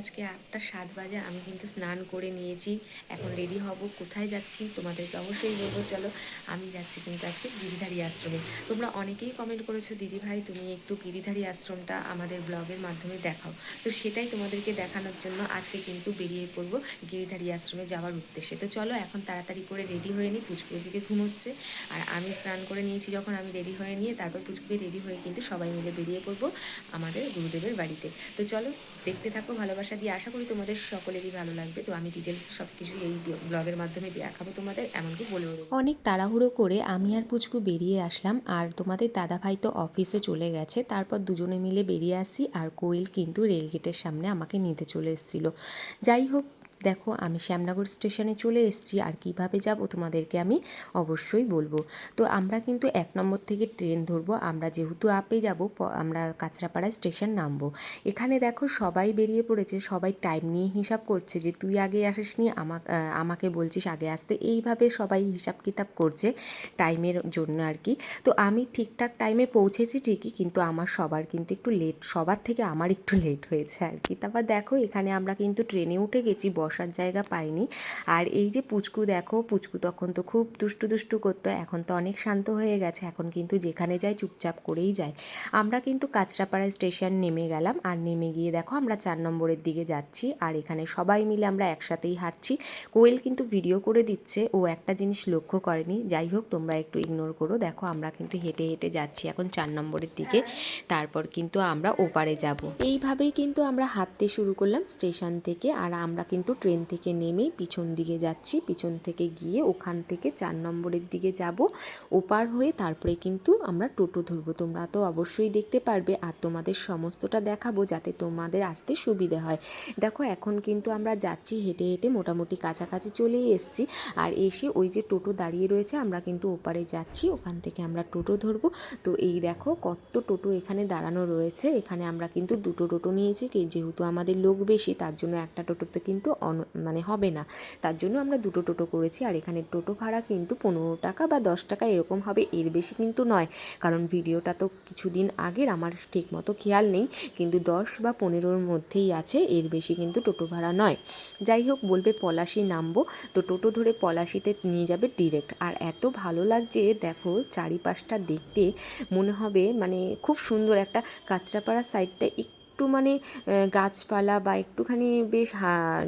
আজকে আটটা সাত বাজে, আমি কিন্তু স্নান করে নিয়েছি। এখন রেডি হব, কোথায় যাচ্ছি তোমাদেরকে অবশ্যই বলব, চলো আমি যাচ্ছি কিন্তু আজকে গিরিধারী আশ্রমে। তোমরা অনেকেই কমেন্ট করেছ দিদি ভাই তুমি একটু গিরিধারী আশ্রমটা আমাদের ব্লগের মাধ্যমে দেখাও। তো সেটাই তোমাদেরকে দেখানোর জন্য আজকে কিন্তু বেরিয়ে পড়ব গিরিধারী আশ্রমে যাওয়ার উদ্দেশ্যে। তো চলো এখন তাড়াতাড়ি করে রেডি হয়ে নিই, পুচকু দিকে ঘুমোচ্ছে। আর আমি স্নান করে নিয়েছি যখন আমি রেডি হয়ে নিয়ে তারপর পুচকুকে রেডি হয়ে কিন্তু সবাই মিলে বেরিয়ে পড়ব আমাদের গুরুদেবের বাড়িতে। তো চলো দেখতে থাকো, ভালোবাসা দিয়ে আশা করি তোমাদের সকলেরই ভালো লাগবে। তো আমি ডিটেলস সব কিছু এই ব্লগের মাধ্যমে দেখাবো তোমাদের, এমনকি বলেও অনেক তাড়াহুড়ো করে আমি আর পুচকু বেরিয়ে আসলাম, আর তোমাদের দাদা ভাই তো অফিসে চলে গেছে, তারপর দুজনে মিলে বেরিয়ে আসি, আর কোয়েল কিন্তু রেলগেটের সামনে আমাকে নিতে চলে এসেছিল। যাই হোক দেখো, আমি শ্যামনগর স্টেশনে চলে এসেছি, আর কীভাবে যাব তোমাদেরকে আমি অবশ্যই বলব। তো আমরা কিন্তু এক নম্বর থেকে ট্রেন ধরবো, আমরা যেহেতু আপে যাব আমরা কাঁচরাপাড়া স্টেশন নামবো। এখানে দেখো, সবাই বেরিয়ে পড়েছে, সবাই টাইম নিয়ে হিসাব করছে যে তুই আগে আসিসনি, আমাকে আমাকে বলছিস আগে আসতে। এইভাবে সবাই হিসাব কিতাব করছে টাইমের জন্য আর কি। তো আমি ঠিকঠাক টাইমে পৌঁছেছি ঠিকই, কিন্তু আমার সবার কিন্তু একটু লেট সবার থেকে আমার একটু লেট হয়েছে আর কি। তারপর দেখো, এখানে আমরা কিন্তু ট্রেনে উঠে গেছি বসার জায়গা পাইনি। আর এই যে পুচকু দেখো, পুচকু তখন তো খুব দুষ্টু দুষ্টু করতো, এখন তো অনেক শান্ত হয়ে গেছে, এখন কিন্তু যেখানে যায় চুপচাপ করেই যায়। আমরা কিন্তু কাঁচরাপাড়া স্টেশন নেমে গেলাম, আর নেমে গিয়ে দেখো আমরা চার নম্বরের দিকে যাচ্ছি, আর এখানে সবাই মিলে আমরা একসাথেই হাঁটছি। কোয়েল কিন্তু ভিডিও করে দিচ্ছে, ও একটা জিনিস লক্ষ্য করেনি, যাই হোক তোমরা একটু ইগনোর করো, দেখো আমরা কিন্তু হেঁটে হেঁটে যাচ্ছি এখন চার নম্বরের দিকে, তারপর কিন্তু আমরা ওপারে যাব। এইভাবেই কিন্তু আমরা হাঁটতে শুরু করলাম স্টেশন থেকে, আর আমরা কিন্তু ট্রেন থেকে নেমেই পিছন দিকে যাচ্ছি। পিছন থেকে গিয়ে ওখান থেকে চার নম্বরের দিকে যাব। ওপার হয়ে তারপরে কিন্তু আমরা টোটো ধরবো। তোমরা তো অবশ্যই দেখতে পারবে। আর তোমাদের সমস্তটা দেখাবো যাতে তোমাদের আসতে সুবিধে হয়। দেখো, এখন কিন্তু আমরা যাচ্ছি, হেঁটে হেঁটে মোটামুটি কাছাকাছি চলেই এসছি। আর এসে ওই যে টোটো দাঁড়িয়ে রয়েছে, আমরা কিন্তু ওপারে যাচ্ছি। ওখান থেকে আমরা টোটো ধরবো। তো এই দেখো, কত টোটো এখানে দাঁড়ানো রয়েছে। এখানে আমরা কিন্তু দুটো টোটো নিয়েছি যেহেতু আমাদের লোক বেশি, তার জন্য একটা টোটোতে কিন্তু মানে হবে না। তার জন্য আমরা দুটো টোটো করেছি আর এখানে টোটো ভাড়া কিন্তু পনেরো টাকা বা দশ টাকা এরকম হবে, এর বেশি কিন্তু নয়। কারণ ভিডিওটা তো কিছুদিন আগের, আমার ঠিক মতো খেয়াল নেই, কিন্তু দশ বা পনেরোর মধ্যেই আছে, এর বেশি কিন্তু টোটো ভাড়া নয়। যাই হোক, বলবে পলাশি নামবো, তো টোটো ধরে পলাশিতে নিয়ে যাবে ডিরেক্ট আর এত ভালো লাগছে, দেখো চারিপাশটা দেখতে, মনে হবে মানে খুব সুন্দর একটা কাঁচরাপাড়া সাইডটা একটু মানে গাছপালা বা একটুখানি বেশ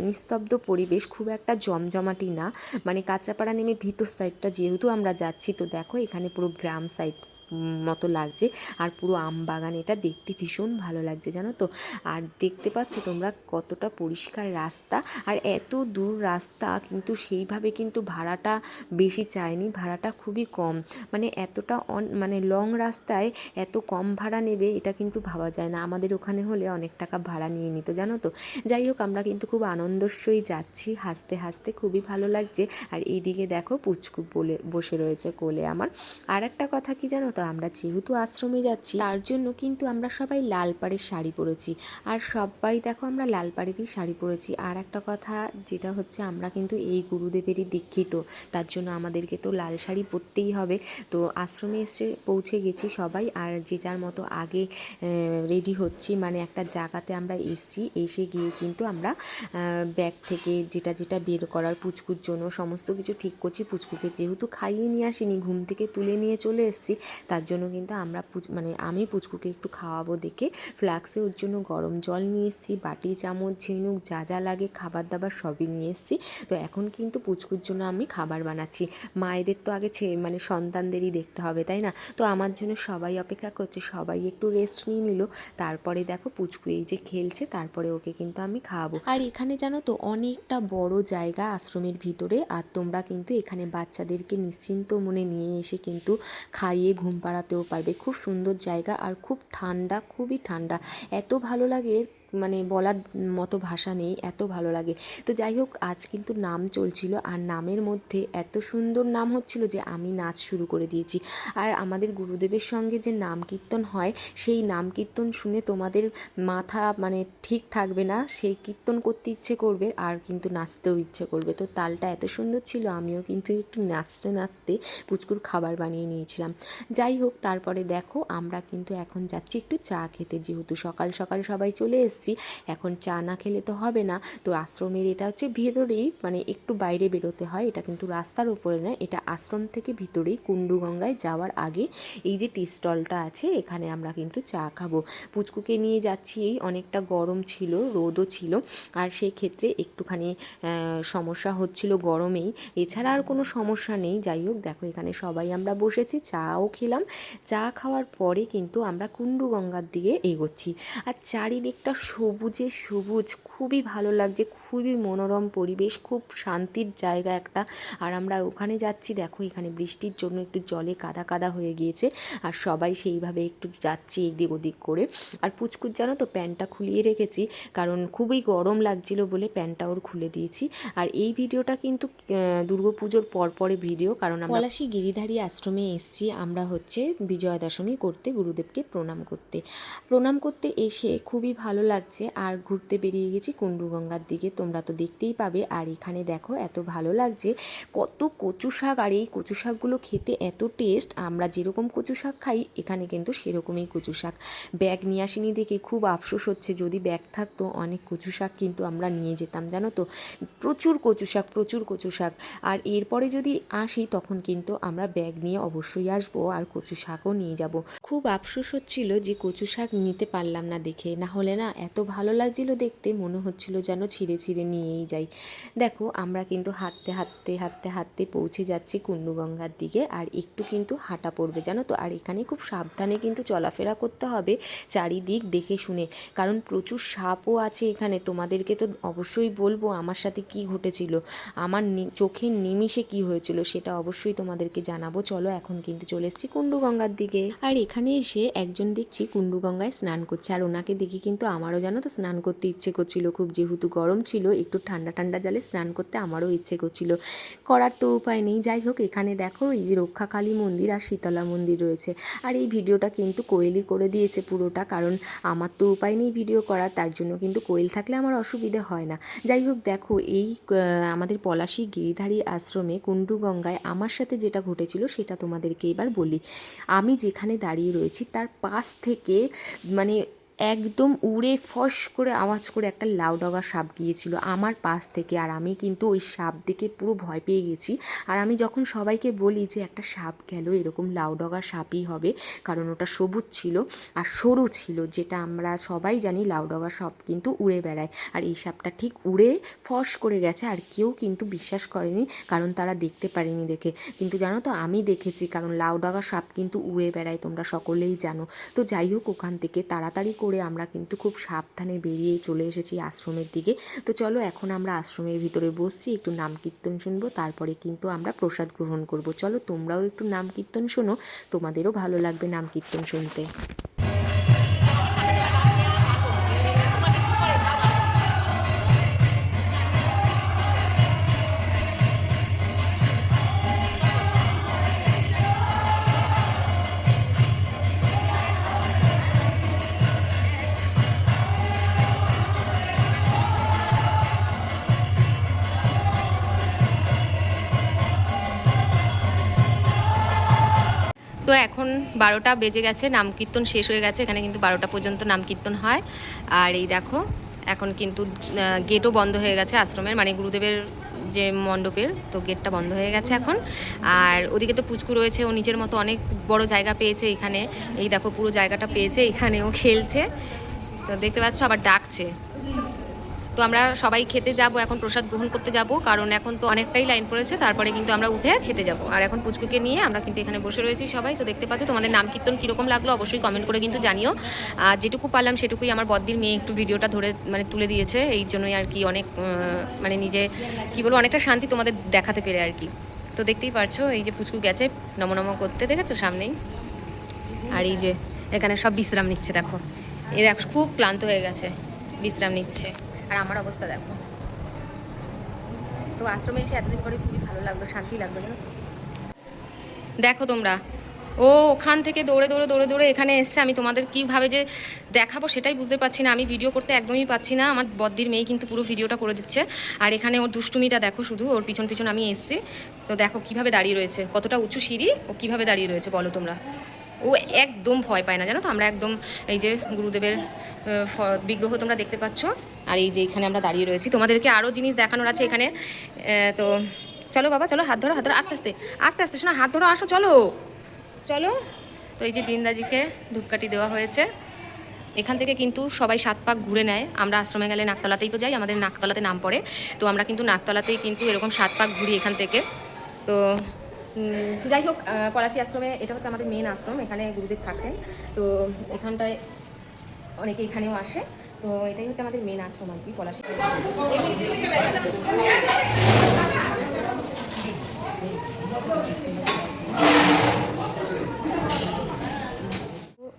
নিস্তব্ধ পরিবেশ খুব একটা জমজমাটি না। মানে কাঁচরাপাড়া নেমে ভিতর সাইডটা যেহেতু আমরা যাচ্ছি, তো দেখো এখানে পুরো গ্রাম সাইড মতো লাগছে। আর পুরো আম বাগান এটা দেখতে ভীষণ ভালো লাগছে, জানো তো? আর দেখতে পাচ্ছ তোমরা কতটা পরিষ্কার রাস্তা। আর এত দূর রাস্তা কিন্তু সেইভাবে কিন্তু ভাড়াটা বেশি চায়নি, ভাড়াটা খুবই কম। মানে এতটা অন মানে লং রাস্তায় এত কম ভাড়া নেবে এটা কিন্তু ভাবা যায় না। আমাদের ওখানে হলে অনেক টাকা ভাড়া নিয়ে নিত, জানো তো? যাই হোক, আমরা কিন্তু খুব আনন্দস্বই যাচ্ছি। হাসতে হাসতে খুবই ভালো লাগছে। আর এইদিকে দেখো পুচকু বলে, বসে রয়েছে কোলে আমার। আর একটা কথা কি জানো? তো আমরা যেহেতু আশ্রমে যাচ্ছি, তার জন্য কিন্তু আমরা সবাই লাল পাড়ের শাড়ি পরেছি। আর সবাই দেখো আমরা লাল পাড়েরই শাড়ি পরেছি। আর একটা কথা, যেটা হচ্ছে আমরা কিন্তু এই গুরুদেবেরই দীক্ষিত, তার জন্য আমাদেরকে তো লাল শাড়ি পরতেই হবে। তো আশ্রমে এসে পৌঁছে গেছি সবাই, আর যে যার মতো আগে রেডি হচ্ছি মানে একটা জায়গাতে আমরা এসছি, এসে গিয়ে কিন্তু আমরা ব্যাগ থেকে যেটা যেটা বের করার, পুচকুর জন্য সমস্ত কিছু ঠিক করছি। পুচকুকে যেহেতু খাইয়ে নিয়ে আসিনি, ঘুম থেকে তুলে নিয়ে চলে এসেছি তার জন্য কিন্তু আমরা পুচ- মানে আমি পুচকুকে একটু খাওয়াবো দেখে। ফ্লাক্সে ওর জন্য গরম জল নিয়ে এসেছি, বাটি, চামচ, ঝিনুক, যা যা লাগে খাবার দাবার সবই নিয়ে এসেছি। তো এখন কিন্তু পুচকুর জন্য আমি খাবার বানাচ্ছি। মায়েদের তো আগে ছে মানে সন্তানদেরই দেখতে হবে, তাই না? তো আমার জন্য সবাই অপেক্ষা করছে, সবাই একটু রেস্ট নিয়ে নিল। তারপরে দেখো পুচকু এই যে খেলছে, তারপরে ওকে কিন্তু আমি খাওয়াবো। আর এখানে জানো তো অনেকটা বড় জায়গা আশ্রমের ভিতরে, আর তোমরা কিন্তু এখানে বাচ্চাদেরকে নিশ্চিন্ত মনে নিয়ে এসে কিন্তু খাইয়ে ঘুম পাড়াতেও পারবে। খুব সুন্দর জায়গা আর খুব ঠান্ডা খুবই ঠান্ডা। এত ভালো লাগে মানে বলার মতো ভাষা নেই, এত ভালো লাগে। তো যাই হোক, আজ কিন্তু নাম চলছিল আর নামের মধ্যে এত সুন্দর নাম হচ্ছিল যে আমি নাচ শুরু করে দিয়েছি। আর আমাদের গুরুদেবের সঙ্গে যে নাম কীর্তন হয়, সেই নাম কীর্তন শুনে তোমাদের মাথা মানে ঠিক থাকবে না, সেই কীর্তন করতে ইচ্ছে করবে আর কিন্তু নাচতেও ইচ্ছে করবে। তো তালটা এত সুন্দর ছিল, আমিও কিন্তু একটু নাচতে নাচতে পুচকুর খাবার বানিয়ে নিয়েছিলাম। যাই হোক, তারপরে দেখো, আমরা কিন্তু এখন যাচ্ছি একটু চা খেতে, যেহেতু সকাল সকাল সবাই চলে এসেছি। এখন চা না খেলে তো হবে না। তো আশ্রমের এটা হচ্ছে ভেতরেই মানে একটু বাইরে বেরোতে হয়। এটা কিন্তু রাস্তার উপরে নয়, এটা আশ্রম থেকে ভিতরেই কুণ্ডুগঙ্গায় যাওয়ার আগে এই যে টি স্টলটা আছে, এখানে আমরা কিন্তু চা খাব। পুচকুকে নিয়ে যাচ্ছি, এই অনেকটা গরম ছিল, রোদও ছিল। আর সেই ক্ষেত্রে একটুখানি সমস্যা হচ্ছিল গরমেই। এছাড়া আর কোনো সমস্যা নেই। যাই হোক, দেখো এখানে সবাই আমরা বসেছি, চাও খেলাম। চা খাওয়ার পরে কিন্তু আমরা কুণ্ডুগঙ্গার দিকে এগোচ্ছি। আর চারিদিকটা সবুজে সবুজ খুবই ভালো লাগছে খুবই মনোরম পরিবেশ, খুব শান্তির জায়গা একটা। আর আমরা ওখানে যাচ্ছি, দেখো এখানে বৃষ্টির জন্য একটু জলে কাদা কাদা হয়ে গিয়েছে। আর সবাই সেইভাবে একটু যাচ্ছি এদিক ওদিক করে। আর পুচকুর জানো তো প্যান্টটা খুলিয়ে রেখেছি। কারণ খুবই গরম লাগছিল বলে প্যান্টটা ওর খুলে দিয়েছি। আর এই ভিডিওটা কিন্তু দুর্গা পুজোর পরপরে ভিডিও। কারণ আমরা পলাশী গিরিধারী আশ্রমে এসেছি আমরা হচ্ছে বিজয়া দশমী করতে, গুরুদেবকে প্রণাম করতে। প্রণাম করতে এসে খুবই ভালো লাগছে। আর ঘুরতে বেরিয়ে গেছি কুণ্ডুগঙ্গার দিকে। তোমরা তো দেখতেই পাবে। আর এখানে দেখো, এত ভালো লাগছে। কত কচু শাক, আর এই কচু শাকগুলো খেতে এত টেস্ট আমরা যেরকম কচু শাক খাই, এখানে কিন্তু সেরকমই কচু শাক। ব্যাগ নিয়ে আসিনি দেখে খুব আফসোস হচ্ছে। যদি ব্যাগ থাকতো, অনেক কচু শাক কিন্তু আমরা নিয়ে যেতাম, জানো তো? প্রচুর কচু শাক, প্রচুর কচু শাক। আর এরপরে যদি আসি, তখন কিন্তু আমরা ব্যাগ নিয়ে অবশ্যই আসব আর কচু শাকও নিয়ে যাব। খুব আফসোস হচ্ছিল যে কচু শাক নিতে পারলাম না দেখে। না হলে না এত ভালো লাগছিল দেখতে। মনে হচ্ছিল যেন ছিঁড়ে ছিঁড়ে নিয়েই যাই। দেখো, আমরা কিন্তু হাঁটতে হাঁটতে হাঁটতে হাঁটতে পৌঁছে যাচ্ছি কুণ্ডুগঙ্গার দিকে। আর একটু কিন্তু হাঁটা পড়বে, জানো তো? আর এখানে খুব সাবধানে কিন্তু চলাফেরা করতে হবে চারিদিক দেখে শুনে। কারণ প্রচুর সাপও আছে এখানে। তোমাদেরকে তো অবশ্যই বলব, আমার সাথে কি ঘটেছিল? আমার চোখের নিমিষে কি হয়েছিল সেটা অবশ্যই তোমাদেরকে জানাব। চলো, এখন কিন্তু চলে এসেছি কুণ্ডুগঙ্গার দিকে। আর এখানে এসে একজন দেখছি কুণ্ডুগঙ্গায় স্নান করছে। আর ওনাকে দেখে কিন্তু আমারও, জানো তো, স্নান করতে ইচ্ছে করছিল। খুব যেহেতু গরম ছিল একটু ঠান্ডা ঠান্ডা জলে স্নান করতে আমারও ইচ্ছে করছিল। করার তো উপায় নেই। যাই হোক, এখানে দেখো, এই যে রক্ষাকালী মন্দির আর শীতলা মন্দির রয়েছে। আর এই ভিডিওটা কিন্তু কোয়েলই করে দিয়েছে পুরোটা, কারণ আমার তো উপায় নেই ভিডিও করার, তার জন্য কিন্তু কোয়েল থাকলে আমার অসুবিধে হয় না। যাই হোক, দেখো, এই আমাদের পলাশী গিরিধারী আশ্রমে কুণ্ডুগঙ্গায় আমার সাথে যেটা ঘটেছিল, সেটা তোমাদেরকে এবার বলি। আমি যেখানে দাঁড়িয়ে রয়েছি, তার পাশ থেকে মানে একদম উড়ে ফস করে আওয়াজ করে একটা লাউডগা সাপ গিয়েছিল আমার পাশ থেকে। আর আমি কিন্তু ওই সাপ দেখে পুরো ভয় পেয়ে গেছি। আর আমি যখন সবাইকে বলি যে একটা সাপ গেল, এরকম লাউডগা সাপই হবে, কারণ ওটা সবুজ ছিল আর সরু ছিল, যেটা আমরা সবাই জানি লাউডগা সাপ কিন্তু উড়ে বেড়ায়। আর এই সাপটা ঠিক উড়ে ফস করে গেছে, আর কেউ কিন্তু বিশ্বাস করেনি, কারণ তারা দেখতে পারেনি দেখে। কিন্তু জানো তো, আমি দেখেছি, কারণ লাউডগা সাপ কিন্তু উড়ে বেড়ায়, তোমরা সকলেই জানো। তো যাই হোক, ওখান থেকে তাড়াতাড়ি করে আমরা কিন্তু খুব সাবধানে বেরিয়ে চলে এসেছি আশ্রমের দিকে। তো চলো এখন আমরা আশ্রমের ভিতরে বসছি, একটু নাম কীর্তন শুনব, তারপরে কিন্তু আমরা প্রসাদ গ্রহণ করব। চলো তোমরাও একটু নাম কীর্তন শোনো, তোমাদেরও ভালো লাগবে নাম কীর্তন শুনতে। এখন বারোটা বেজে গেছে নাম কীর্তন শেষ হয়ে গেছে, এখানে কিন্তু বারোটা পর্যন্ত নাম কীর্তন হয়। আর এই দেখো, এখন কিন্তু গেটও বন্ধ হয়ে গেছে আশ্রমের মানে গুরুদেবের যে মণ্ডপের, তো গেটটা বন্ধ হয়ে গেছে এখন। আর ওদিকে তো পুচকু রয়েছে, ও নিজের মতো অনেক বড় জায়গা পেয়েছে এখানে। এই দেখো পুরো জায়গাটা পেয়েছে, এখানেও খেলছে। তো দেখতে পাচ্ছ, আবার ডাকছে। তো আমরা সবাই খেতে যাব, এখন প্রসাদ গ্রহণ করতে যাব, কারণ এখন তো অনেকটাই লাইন পড়েছে, তারপরে কিন্তু আমরা উঠে খেতে যাব। আর এখন পুচকুকে নিয়ে আমরা কিন্তু এখানে বসে রয়েছি সবাই, তো দেখতে পাচ্ছ তোমাদের নাম কীর্তন কীরকম লাগল অবশ্যই কমেন্ট করে কিন্তু জানিও। আর যেটুকু পারলাম সেটুকুই আমার বদ্দির মেয়ে একটু ভিডিওটা ধরে মানে তুলে দিয়েছে, এই জন্যই আর কি অনেক মানে নিজে, কি বলব, অনেকটা শান্তি তোমাদের দেখাতে পেরে আর কি। তো দেখতেই পারছ, এই যে পুচকু গেছে নমনম করতে, দেখেছ সামনেই? আর এই যে এখানে সব বিশ্রাম নিচ্ছে, দেখো। এরা খুব ক্লান্ত হয়ে গেছে, বিশ্রাম নিচ্ছে। আর আমার অবস্থা দেখো। তো আশ্রমে এসে এতদিন পরে খুবই ভালো লাগল, শান্তি লাগল, জানো দেখো তোমরা, ও ওখান থেকে দৌড়ে দৌড়ে দৌড়ে দৌড়ে এখানে এসছে। আমি তোমাদের কীভাবে যে দেখাবো সেটাই বুঝতে পারছি না। আমি ভিডিও করতে একদমই পাচ্ছি না। আমার বদ্দির মেয়ে কিন্তু পুরো ভিডিওটা করে দিচ্ছে। আর এখানে ওর দুষ্টুমিটা দেখো শুধু, ওর পিছন পিছন আমি এসছি। তো দেখো কীভাবে দাঁড়িয়ে রয়েছে। কতটা উঁচু সিঁড়ি, ও কীভাবে দাঁড়িয়ে রয়েছে বলো তোমরা? ও একদম ভয় পায় না, জানো তো? আমরা একদম এই যে গুরুদেবের বিগ্রহ তোমরা দেখতে পাচ্ছ। আর এই যে এখানে আমরা দাঁড়িয়ে রয়েছি। তোমাদেরকে আরও জিনিস দেখানোর আছে এখানে। তো চলো বাবা, চলো, হাত ধরো হাত ধরো, আস্তে আস্তে আস্তে আস্তে, শোনো, হাত ধরো, আসো, চলো। চলো। তো এই যে বৃন্দাজিকে ধূপকাঠি দেওয়া হয়েছে। এখান থেকে কিন্তু সবাই সাত পাক ঘুরে নেয়। আমরা আশ্রমে গেলে নাকতলাতেই তো যাই, আমাদের নাকতলাতে নাম পড়ে। তো আমরা কিন্তু নাকতলাতেই কিন্তু এরকম সাত পাক ঘুরি এখান থেকে। তো যাই হোক পলাশী আশ্রমে এটা হচ্ছে আমাদের মেন আশ্রম, এখানে গুরুদেব থাকেন। তো এখানটায় অনেকে এখানেও আসে। তো এটাই হচ্ছে আমাদের মেন আশ্রম আর কি, পলাশী।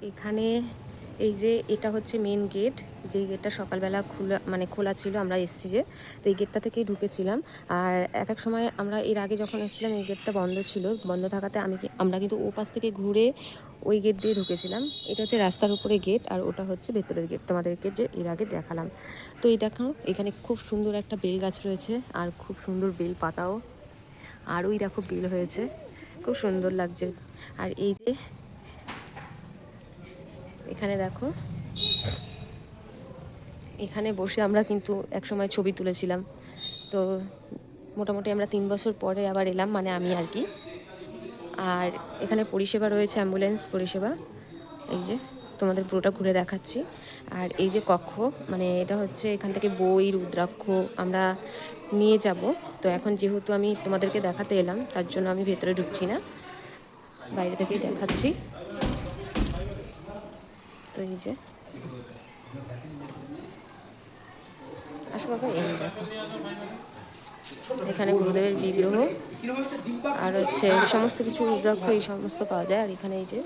এখানে এই যে এটা হচ্ছে মেন গেট যেই গেটটা সকালবেলা খোলা মানে খোলা ছিল, আমরা এসছি যে, তো এই গেটটা থেকেই ঢুকেছিলাম। আর এক এক সময় আমরা এর আগে যখন এসেছিলাম, এই গেটটা বন্ধ ছিল। বন্ধ থাকাতে আমি আমরা কিন্তু ও পাশ থেকে ঘুরে ওই গেট দিয়ে ঢুকেছিলাম। এটা হচ্ছে রাস্তার উপরে গেট আর ওটা হচ্ছে ভেতরের গেট তোমাদেরকে যে এর আগে দেখালাম। তো এই দেখো, এখানে খুব সুন্দর একটা বেল গাছ রয়েছে, আর খুব সুন্দর বেল পাতাও। আর ওই দেখো, বেল হয়েছে। খুব সুন্দর লাগছে। আর এই যে এখানে দেখো। এখানে বসে আমরা কিন্তু একসময় ছবি তুলেছিলাম। তো মোটামুটি আমরা তিন বছর পরে আবার এলাম মানে আমি আর কি। আর এখানে পরিষেবা রয়েছে, অ্যাম্বুলেন্স পরিষেবা। এই যে, তোমাদের পুরোটা ঘুরে দেখাচ্ছি। আর এই যে কক্ষ মানে এটা হচ্ছে এখান থেকে বই, রুদ্রাক্ষ আমরা নিয়ে যাব। তো এখন যেহেতু আমি তোমাদেরকে দেখাতে এলাম, তার জন্য আমি ভেতরে ঢুকছি না। বাইরে থেকেই দেখাচ্ছি। তো এই যে। এখানে গুরুদেবের বিগ্রহ, আর হচ্ছে সমস্ত কিছু রুদ্রাক্ষ এই সমস্ত পাওয়া যায়। আর এখানে এই যে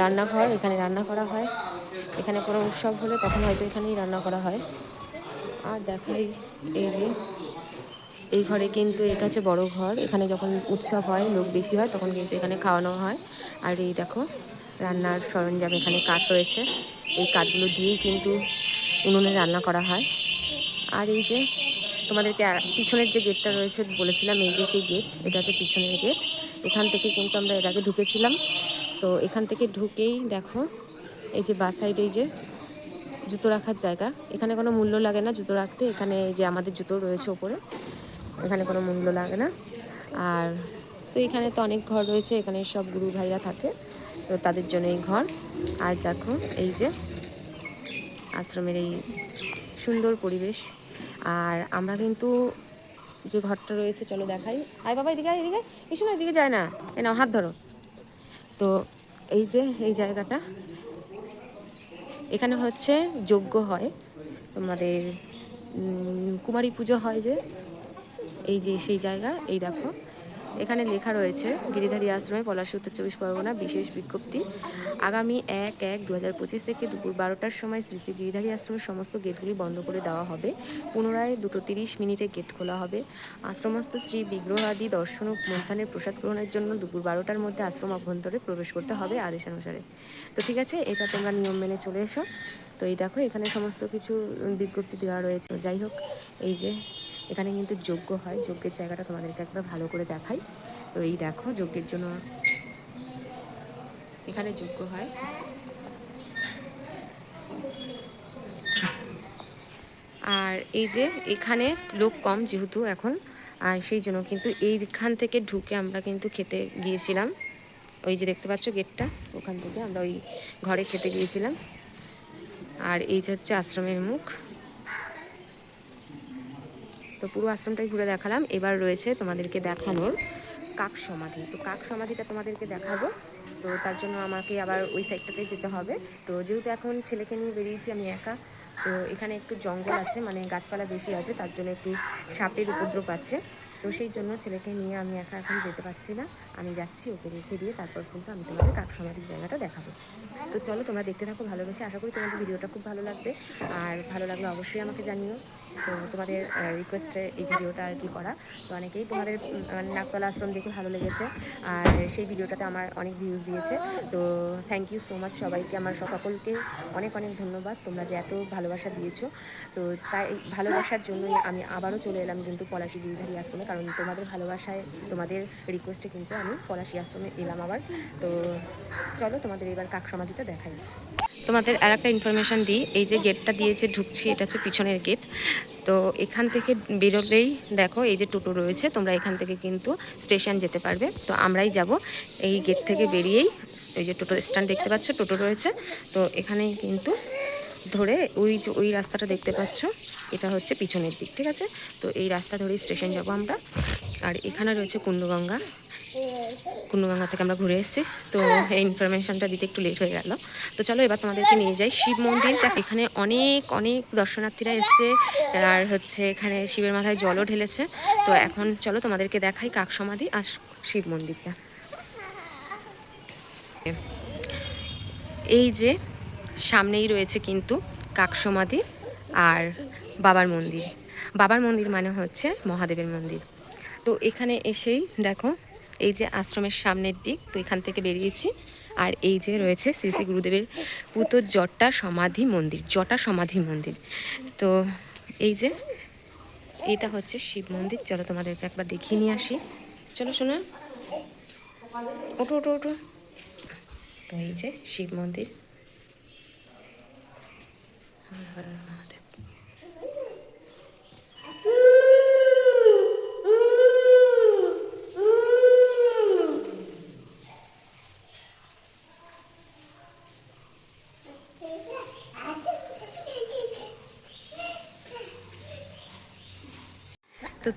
রান্নাঘর, এখানে রান্না করা হয়। এখানে কোনো উৎসব হলে তখন হয়তো এখানেই রান্না করা হয়। আর দেখাই, এই যে, এই ঘরে কিন্তু এটা হচ্ছে বড় ঘর। এখানে যখন উৎসব হয়, লোক বেশি হয়, তখন কিন্তু এখানে খাওয়ানো হয়। আর এই দেখো রান্নার সরঞ্জাম এখানে কাঠ রয়েছে। এই কাঠগুলো দিয়েই কিন্তু উনুনে রান্না করা হয়। আর এই যে তোমাদেরকে পিছনের যে গেটটা রয়েছে বলেছিলাম, এই যে সেই গেট, এটা হচ্ছে পিছনের গেট। এখান থেকে কিন্তু আমরা এর আগে ঢুকেছিলাম। তো এখান থেকে ঢুকেই দেখো, এই যে বাস সাইডে এই যে জুতো রাখার জায়গা। এখানে কোনো মূল্য লাগে না জুতো রাখতে। এখানে এই যে আমাদের জুতো রয়েছে ওপরে, এখানে কোনো মূল্য লাগে না। আর তো এখানে তো অনেক ঘর রয়েছে, এখানে সব গুরু ভাইরা থাকে। তো তাদের জন্য এই ঘর। আর দেখো, এই যে আশ্রমের এই সুন্দর পরিবেশ। আর আমরা কিন্তু যে ঘরটা রয়েছে, চলো দেখাই। আয় বাবা, এদিকে এদিকে এসো না, এদিকে যায় না। এ নাও, হাত ধরো। তো এই যে, এই জায়গাটা। এখানে হচ্ছে যজ্ঞ হয়। তোমাদের কুমারী পুজো হয় যে। এই যে, সেই জায়গা। এই দেখো এখানে লেখা রয়েছে, গিরিধারী আশ্রমে পলাশী উত্তর চব্বিশ পরগনা বিশেষ বিজ্ঞপ্তি। আগামী এক এক দু হাজার পঁচিশ থেকে দুপুর বারোটার সময় শ্রী শ্রী গিরিধারী আশ্রমের সমস্ত গেটগুলি বন্ধ করে দেওয়া হবে। পুনরায় দুটো তিরিশ মিনিটে গেট খোলা হবে। আশ্রমস্থ শ্রী বিগ্রহ আদি দর্শন ও মন্থানের প্রসাদ গ্রহণের জন্য দুপুর বারোটার মধ্যে আশ্রম অভ্যন্তরে প্রবেশ করতে হবে আদেশানুসারে। তো ঠিক আছে, এটা তোমরা নিয়ম মেনে চলে এসো। তো এই দেখো, এখানে সমস্ত কিছু বিজ্ঞপ্তি দেওয়া রয়েছে। যাই হোক, এই যে এখানে কিন্তু যজ্ঞ হয়। যজ্ঞের জায়গাটা তোমাদেরকে একবার ভালো করে দেখাই। তো এই দেখো, যজ্ঞের জন্য এখানে যজ্ঞ হয়। আর এই যে এখানে লোক কম যেহেতু এখন, আর সেই জন্য কিন্তু এইখান থেকে ঢুকে আমরা কিন্তু খেতে গিয়েছিলাম। ওই যে দেখতে পাচ্ছ গেটটা, ওখান থেকে আমরা ওই ঘরে খেতে গিয়েছিলাম। আর এই যে হচ্ছে আশ্রমের মুখ। তো পুরো আশ্রমটাই ঘুরে দেখালাম। এবার রয়েছে তোমাদেরকে দেখানোর কাক সমাধি। তো কাক সমাধিটা তোমাদেরকে দেখাবো। তো তার জন্য আমাকে আবার ওই সাইডটাতে যেতে হবে। তো যেহেতু এখন ছেলেকে নিয়ে বেরিয়েছি, আমি একা, তো এখানে একটু জঙ্গল আছে মানে গাছপালা বেশি আছে, তার জন্য একটু সাপের উপদ্রব আছে। তো সেই জন্য ছেলেকে নিয়ে আমি একা এখন যেতে পারছি না। আমি যাচ্ছি, ওকে রেখে দিয়ে তারপর কিন্তু আমি তোমাদের কাক সমাধির জায়গাটা দেখাবো। তো চলো তোমরা দেখতে থাকো, ভালোবেসে। আশা করি তোমাদের ভিডিওটা খুব ভালো লাগবে। আর ভালো লাগলে অবশ্যই আমাকে জানিও। তো তোমাদের রিকোয়েস্টে এই ভিডিওটা আর কি করা। তো অনেকেই তোমাদের মানে নাকতলা আশ্রম দেখে ভালো লেগেছে, আর সেই ভিডিওটাতে আমার অনেক ভিউজ দিয়েছে। তো থ্যাংক ইউ সো মাচ সবাইকে, আমার সকলকে অনেক অনেক ধন্যবাদ, তোমরা যে এত ভালোবাসা দিয়েছ। তো তাই ভালোবাসার জন্যই আমি আবারও চলে এলাম কিন্তু পলাশি গিরিধারী আশ্রমে, কারণ তোমাদের ভালোবাসায়, তোমাদের রিকোয়েস্টে কিন্তু আমি পলাশি আশ্রমে এলাম আবার। তো চলো তোমাদের এবার কাক সমাধিটা দেখাই। তোমাদের আর একটা ইনফরমেশান দিই। এই যে গেটটা দিয়েছে, ঢুকছি, এটা হচ্ছে পিছনের গেট তো এখান থেকে বেরোলেই দেখো, এই যে টোটো রয়েছে, তোমরা এখান থেকে কিন্তু স্টেশন যেতে পারবে। তো আমরাই যাব। এই গেট থেকে বেরিয়েই এই যে টোটো স্ট্যান্ড দেখতে পাচ্ছ, টোটো রয়েছে। তো এখানেই কিন্তু ধরে ওই যে ওই রাস্তাটা দেখতে পাচ্ছ, এটা হচ্ছে পিছনের দিক, ঠিক আছে? তো এই রাস্তা ধরেই স্টেশন যাব আমরা। আর এখানে রয়েছে কুণ্ডগঙ্গা কুণ্ডগঙ্গা থেকে আমরা ঘুরে এসেছি। তো এই ইনফরমেশনটা দিতে একটু লেট হয়ে গেল। তো চলো এবার তোমাদেরকে নিয়ে যাই। শিব মন্দিরটা এখানে অনেক অনেক দর্শনার্থীরা এসছে। আর হচ্ছে এখানে শিবের মাথায় জলও ঢেলেছে। তো এখন চলো তোমাদেরকে দেখাই কাক সমাধি আর শিব মন্দিরটা। এই যে সামনেই রয়েছে কিন্তু কাক সমাধি আর বাবার মন্দির। বাবার মন্দির মানে হচ্ছে মহাদেবের মন্দির। তো এখানে এসেই দেখো এই যে আশ্রমের সামনের দিক, তো এখান থেকে বেরিয়েছি। আর এই যে রয়েছে শ্রী শ্রী গুরুদেবের পুতো জটা সমাধি মন্দির, জটা সমাধি মন্দির। তো এই যে এটা হচ্ছে শিব মন্দির। চলো তোমাদেরকে একবার দেখিয়ে নিয়ে আসি। চলো শোনা ওঠো ওঠো ওঠো। তো এই যে শিব মন্দির।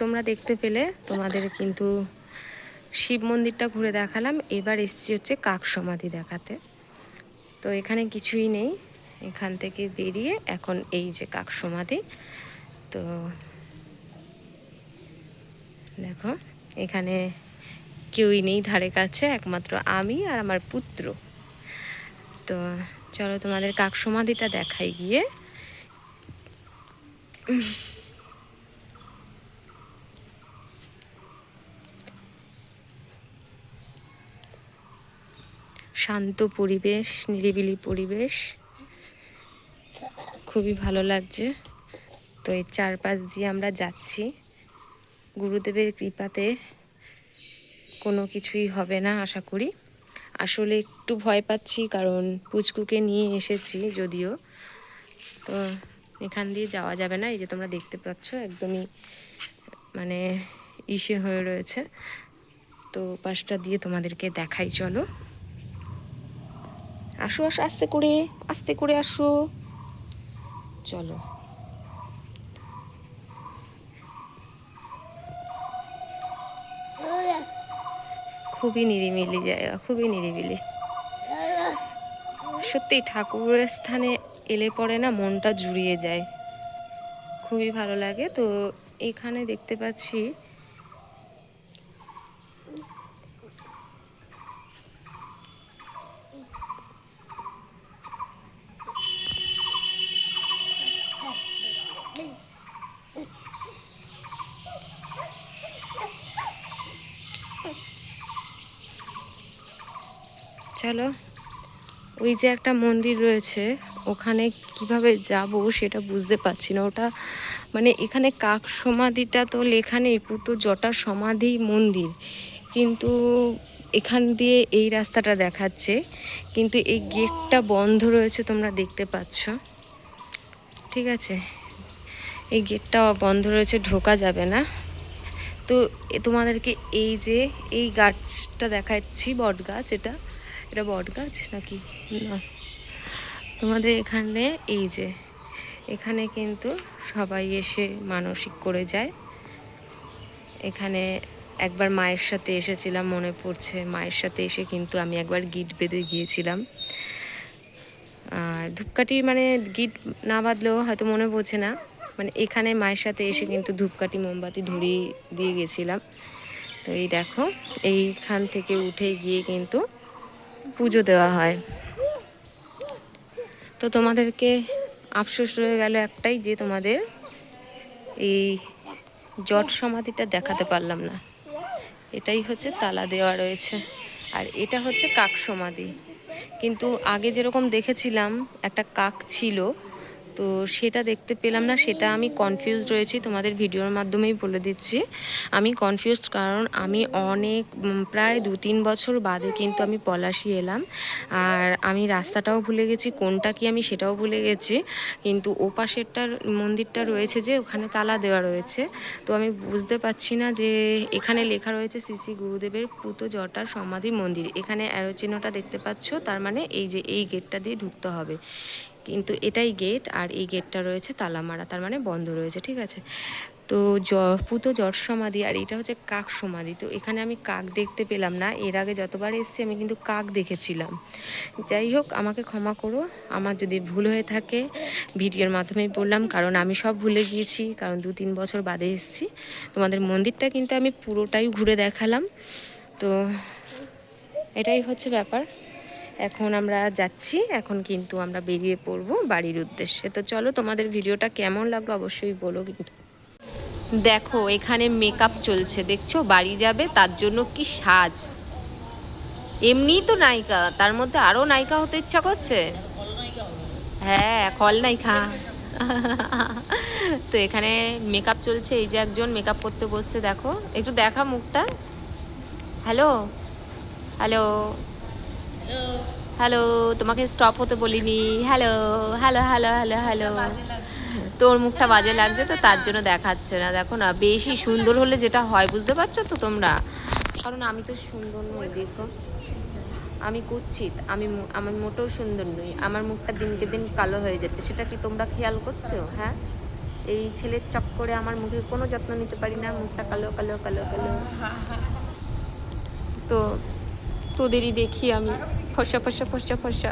তোমরা দেখতে পেলে, তোমাদের কিন্তু শিব মন্দিরটা ঘুরে দেখালাম। এবার এসছি হচ্ছে কাক সমাধি দেখাতে। তো এখানে কিছুই নেই, এখান থেকে বেরিয়ে এখন এই যে কাক সমাধি। তো দেখো, এখানে কেউই নেই ধারে কাছে, একমাত্র আমি আর আমার পুত্র। তো চলো তোমাদের কাক সমাধিটা দেখাই গিয়ে। শান্ত পরিবেশ, নিরিবিলি পরিবেশ। খুবই ভালো লাগছে। তো এই চারপাশ দিয়ে আমরা যাচ্ছি। গুরুদেবের কৃপাতে কোনো কিছুই হবে না, আশা করি। আসলে একটু ভয় পাচ্ছি, কারণ পুচকুকে নিয়ে এসেছি যদিও। তো এখান দিয়ে যাওয়া যাবে না, এই যে তোমরা দেখতে পাচ্ছ, একদমই মানে ইসে হয়ে রয়েছে। তো পাশটা দিয়ে তোমাদেরকে দেখাই, চলো। আসো আসো, আস্তে করে আস্তে করে আসো। চলো। খুবই নিরিবিলি জায়গা, খুবই নিরিবিলি। সত্যি ঠাকুরের স্থানে এলে পরে না মনটা জুড়িয়ে যায়। খুবই ভালো লাগে। তো এখানে দেখতে পাচ্ছি চলো, ওই যে একটা মন্দির রয়েছে, ওখানে কীভাবে যাব সেটা বুঝতে পারছি না। ওটা মানে এখানে কাক সমাধিটা তো লেখা নেই, পুতো জটা সমাধি মন্দির। কিন্তু এখান দিয়ে এই রাস্তাটা দেখাচ্ছে, কিন্তু এই গেটটা বন্ধ রয়েছে তোমরা দেখতে পাচ্ছ। ঠিক আছে, এই গেটটা বন্ধ রয়েছে, ঢোকা যাবে না। তো তোমাদেরকে এই যে এই গাছটা দেখাচ্ছি বট গাছ এটা। এটা বট গাছ নাকি? না। তোমাদের এখানে এই যে, এখানে কিন্তু সবাই এসে মানসিক করে যায়। এখানে একবার মায়ের সাথে এসেছিলাম, মনে পড়ছে। মায়ের সাথে এসে কিন্তু আমি একবার গিট বেঁধে গিয়েছিলাম। আর ধূপকাঠি মানে গিট না বাঁধলেও হয়তো মনে পড়ছে না। মানে এখানে মায়ের সাথে এসে কিন্তু ধূপকাঠি, মোমবাতি ধরিয়ে দিয়ে গেছিলাম। তো এই দেখো, এইখান থেকে উঠে গিয়ে কিন্তু পুজো দেওয়া হয়। তো তোমাদেরকে আফসোস রয়ে গেল একটাই যে তোমাদের এই জট সমাধিটা দেখাতে পারলাম না। এটাই হচ্ছে তালা দেওয়া রয়েছে। আর এটা হচ্ছে কাক সমাধি। কিন্তু আগে যেরকম দেখেছিলাম, একটা কাক ছিল তো সেটা দেখতে পেলাম না, সেটা আমি কনফিউজড রয়েছি, তোমাদের ভিডিওর মাধ্যমেই বলে দিচ্ছি। আমি কনফিউজড কারণ আমি অনেক প্রায় দু তিন বছর বাদে কিন্তু আমি পলাশি এলাম। আর আমি রাস্তাটাও ভুলে গেছি, কোনটা কি আমি সেটাও ভুলে গেছি। কিন্তু ও পাশেরটার মন্দিরটা রয়েছে যে, ওখানে তালা দেওয়া রয়েছে। তো আমি বুঝতে পারছি না যে, এখানে লেখা রয়েছে শ্রী গুরুদেবের পুত জটা সমাধি মন্দির। এখানে অ্যারো চিহ্নটা দেখতে পাচ্ছ, তার মানে এই যে এই গেটটা দিয়ে ঢুকতে হবে। কিন্তু এটাই গেট আর এই গেটটা রয়েছে তালা মারা তার মানে বন্ধ রয়েছে, ঠিক আছে? তো জ, পুত জট সমাধি আর এটা হচ্ছে কাক সমাধি। তো এখানে আমি কাক দেখতে পেলাম না, এর আগে যতবার এসেছি আমি কিন্তু কাক দেখেছিলাম। যাই হোক, আমাকে ক্ষমা করো, আমার যদি ভুল হয়ে থাকে, ভিডিওর মাধ্যমে বললাম, কারণ আমি সব ভুলে গিয়েছি, কারণ দু তিন বছর বাদে এসেছি। তোমাদের মন্দিরটা কিন্তু আমি পুরোটাই ঘুরে দেখালাম। তো এটাই হচ্ছে ব্যাপার। এখন আমরা যাচ্ছি, এখন কিন্তু আমরা বেরিয়ে পড়ব বাড়ির উদ্দেশ্যে। তো চলো তোমাদের ভিডিওটা কেমন লাগল অবশ্যই বলো কিন্তু। দেখো, এখানে মেকআপ চলছে, দেখছ? বাড়ি যাবে, তার জন্য কি সাজ? এমনিই তো নায়িকা, তার মধ্যে আরও নায়িকা হতে ইচ্ছা করছে? হ্যাঁ খলনায়িকা তো এখানে মেকআপ চলছে, এই যে একজন মেকআপ করতে বসছে, দেখো। একটু দেখা মুখটা। হ্যালো হ্যালো হ্যালো তোমাকে স্টপ হতে বলিনি। Hello hello hello hello hello তোর মুখটা বাজে লাগছে তো তার জন্য দেখাচ্ছে না। দেখো না, বেশি সুন্দর হলে যেটা হয়, বুঝতে পারছ তো তোমরা? কারণ আমি তো সুন্দর নই, দেখো। আমি কুচ্ছিত, আমি মো- আমি মোটেও সুন্দর নই। আমার মুখটা দিনকে দিন কালো হয়ে যাচ্ছে। সেটা কি তোমরা খেয়াল করছ? হ্যাঁ? এই ছেলের চক্করে আমার মুখে কোনো যত্ন নিতে পারি না। মুখটা কালো কালো কালো কালো। তো তোদেরই দেখি আমি। ফসা ফসা ফসা ফসা।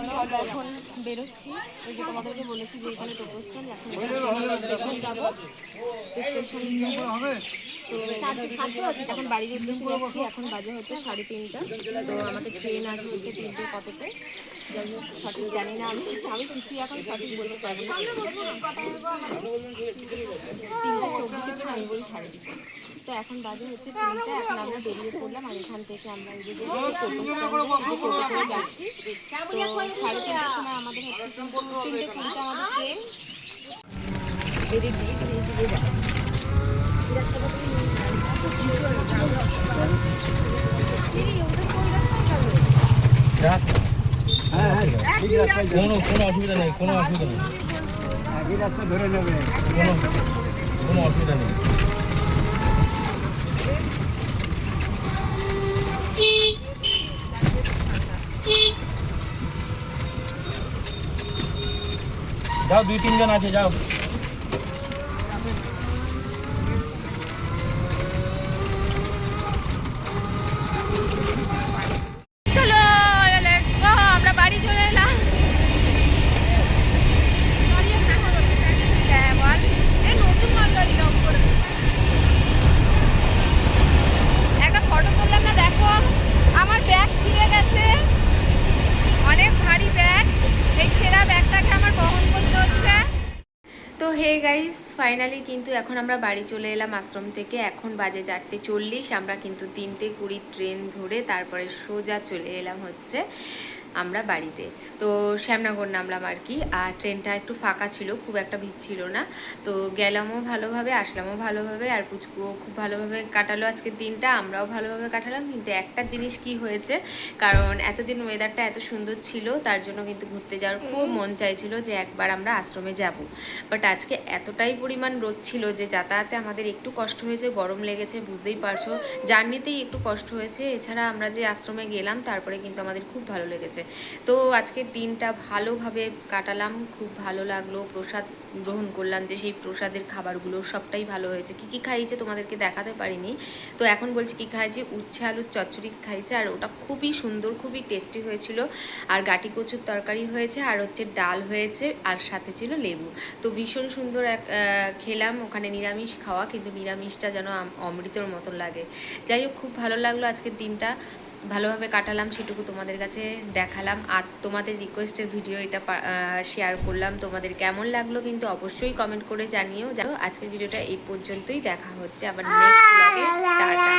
আমরা এখন বেরোচ্ছি। ওই যে তোমাদেরকে বলেছি যে এখানে টোটো স্ট্যান্ড এখন স্টেশন যাব। তো স্টেশন তো এখন বাড়ির উদ্দেশ্যে যাচ্ছি। এখন বাজে হচ্ছে সাড়ে তিনটা। তো আমাদের ট্রেন আছে হচ্ছে তিনটে কততে যাই হোক সঠিক জানি না আমি। আমি কিছুই এখন সঠিক বলতে পারব না। তিনটে চব্বিশে ট্রেন আমি বলি সাড়ে তিনটে। তো এখন বাজে হচ্ছে তিনটা এখন আমরা বেরিয়ে পড়লাম আর এখান থেকে আমরা এই যে যে টোটো স্ট্যান্ডে এই যে টোটো করে যাচ্ছি? তো সাড়ে তিনটার সময় আমাদের হচ্ছে তিনটে কুড়িতে আমাদের ট্রেন। এদিক দিয়ে দিয়ে দিয়ে কোনো কোনো অসুবিধা নেই কোনো অসুবিধা নেই। রাস্তা ধরে নেবে কোনো কোনো অসুবিধা নেই। যাও দুই তিনজন আছে যাও চলো let's go, আমরা বাড়ি চলে এলাম হ্যাঁ, বল। একটা ফটো তুললাম না দেখো আমার ব্যাগ ছিঁড়ে গেছে অনেক ভারী ব্যাগ এই ছেঁড়া ব্যাগটাকে আমার বহন করতে হচ্ছে তো হে গাইস ফাইনালি কিন্তু এখন আমরা বাড়ি চলে এলাম আশ্রম থেকে। এখন বাজে চারটে চল্লিশ, আমরা কিন্তু তিনটে কুড়ি ট্রেন ধরে তারপরে সোজা চলে এলাম হচ্ছে। আমরা বাড়িতে। তো শ্যামনগর নামলাম আর কি। আর ট্রেনটা একটু ফাঁকা ছিল খুব একটা ভিড় ছিল না। তো গেলামও ভালোভাবে আসলামও ভালোভাবে আর পুচকুও খুব ভালোভাবে কাটালো আজকের দিনটা আমরাও ভালোভাবে কাটালাম। কিন্তু একটা জিনিস কি হয়েছে কারণ এতদিন ওয়েদারটা এত সুন্দর ছিল তার জন্য কিন্তু ঘুরতে যাওয়ার খুব মন চাইছিল যে একবার আমরা আশ্রমে যাব। বাট আজকে এতটাই পরিমাণ রোদ ছিল যে যাতায়াতে আমাদের একটু কষ্ট হয়েছে গরম লেগেছে বুঝতেই পারছ। জার্নিতেই একটু কষ্ট হয়েছে। এছাড়া আমরা যে আশ্রমে গেলাম তারপরে কিন্তু আমাদের খুব ভালো লেগেছে। তো আজকের দিনটা ভালোভাবে কাটালাম, খুব ভালো লাগল, প্রসাদ গ্রহণ করলাম যে সেই প্রসাদের খাবারগুলো সবটাই ভালো হয়েছে। কী কী খাইয়েছে তোমাদেরকে দেখাতে পারিনি, তো এখন বলছি কী খাইয়েছি, উচ্ছে আলুর চচ্চড়ি খাইয়েছে আর ওটা খুবই সুন্দর, খুবই টেস্টি হয়েছিল। আর গাটি কচুর তরকারি হয়েছে আর হচ্ছে ডাল হয়েছে আর সাথে ছিল লেবু। তো ভীষণ সুন্দর এক খেলাম, ওখানে নিরামিষ খাওয়া, কিন্তু নিরামিষটা যেন অমৃতর মতো লাগে। যাই হোক, খুব ভালো লাগল আজকের দিনটা। ভালোভাবে কাটালাম, সেটুকু তোমাদের কাছে দেখালাম। আর তোমাদের রিকোয়েস্টের ভিডিও এটা শেয়ার করলাম। তোমাদের কেমন লাগল কিন্তু অবশ্যই কমেন্ট করে জানিও। জানো আজকের ভিডিওটা এই পর্যন্তই। দেখা হচ্ছে আবার নেক্সট ব্লগে টাটা।